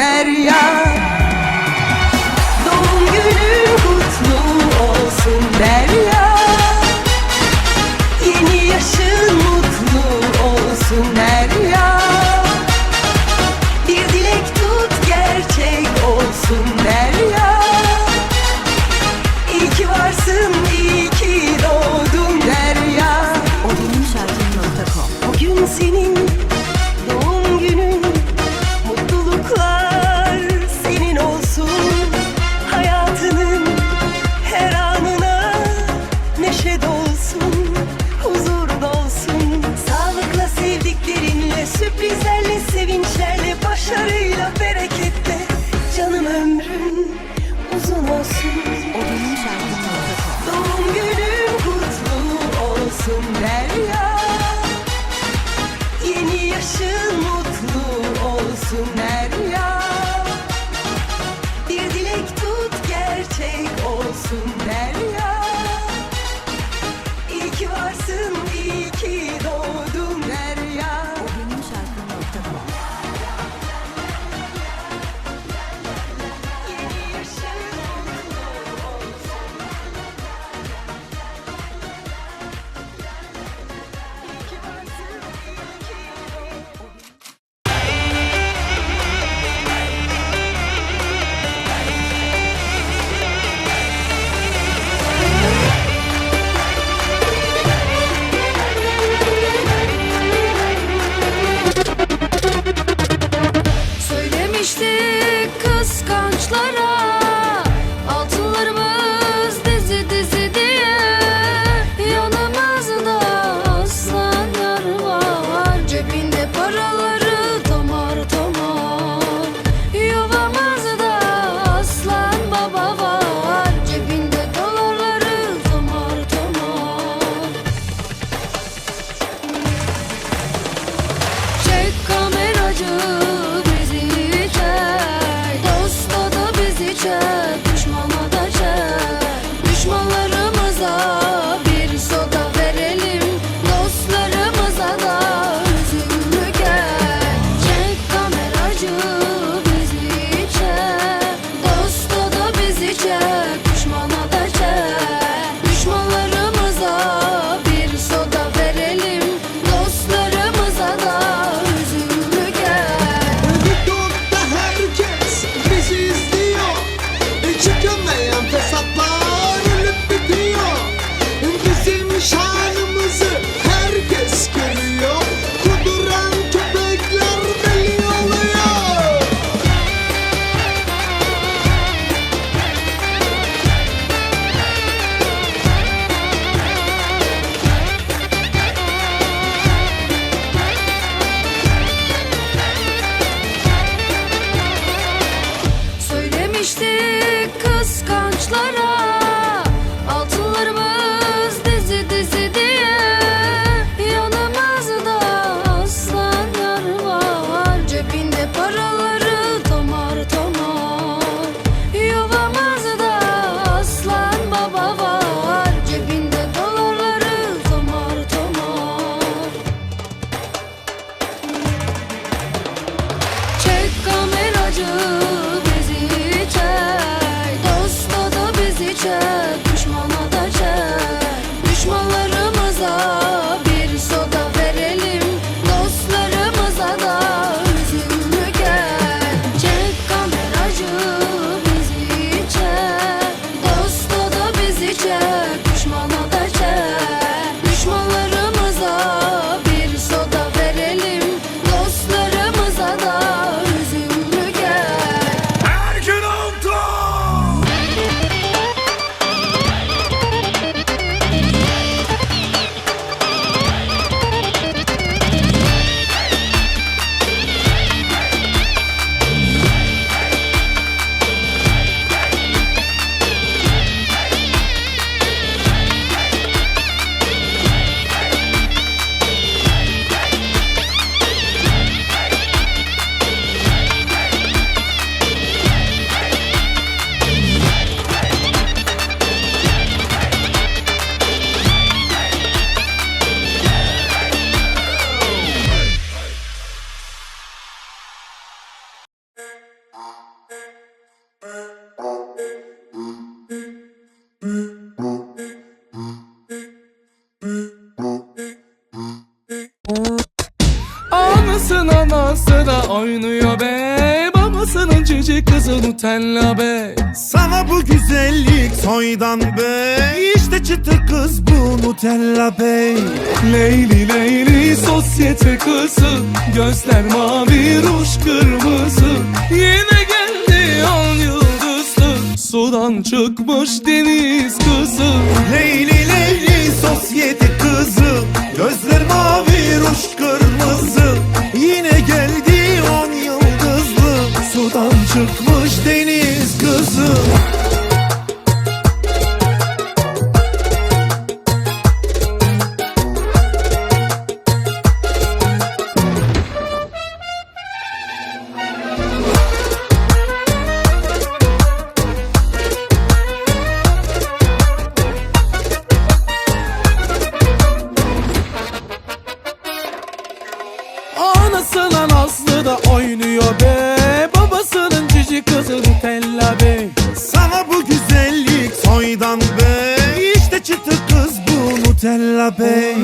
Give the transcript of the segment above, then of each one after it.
Derya あ。Kızı Nutella Bey Sana bu güzellik soydan bey İşte çıtır kız bu Nutella Bey. Leyli Leyli sosyete kızı. Gözler mavi ruj kırmızı. Yine geldi on yıldızlı. Sudan çıkmış deniz kızı. Leyli Leyli sosyete kızı. Gözler mavi kızı soydan bey İşte çıtır kız bu Nutella Bey.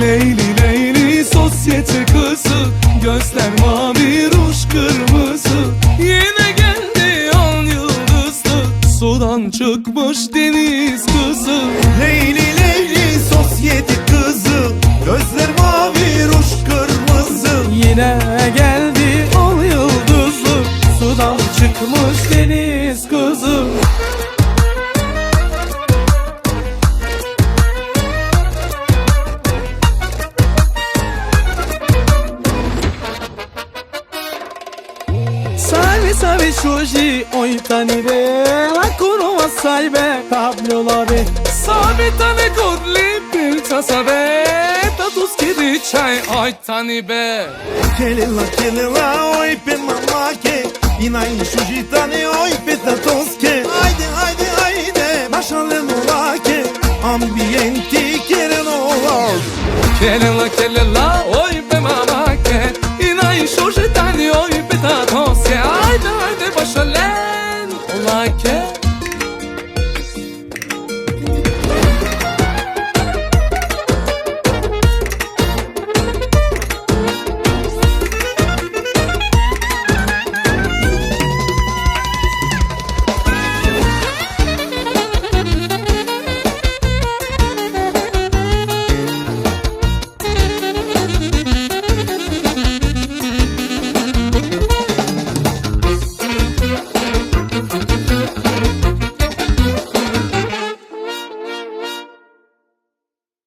Leyli Leyli sosyete kızı Gözler mavi ruj kırmızı. Yine geldi on yıldızlı Sudan çıkmış deniz kızı. Leyli Leyli sosyete kızı Gözler mavi ruj kırmızı. Yine geldi on yıldızlı Sudan çıkmış deniz Shoji, oi tanire La kuruma salve, tablo lave Sabe tane godli, pilça save Tatus kidi çay, oi tanibe Kelela kelela oj pe mamake I najszużitane oj pe tatoske Ajde, ajde, ajde, naša lenolake Ambienti kerenolak Kelela, kelela, oj be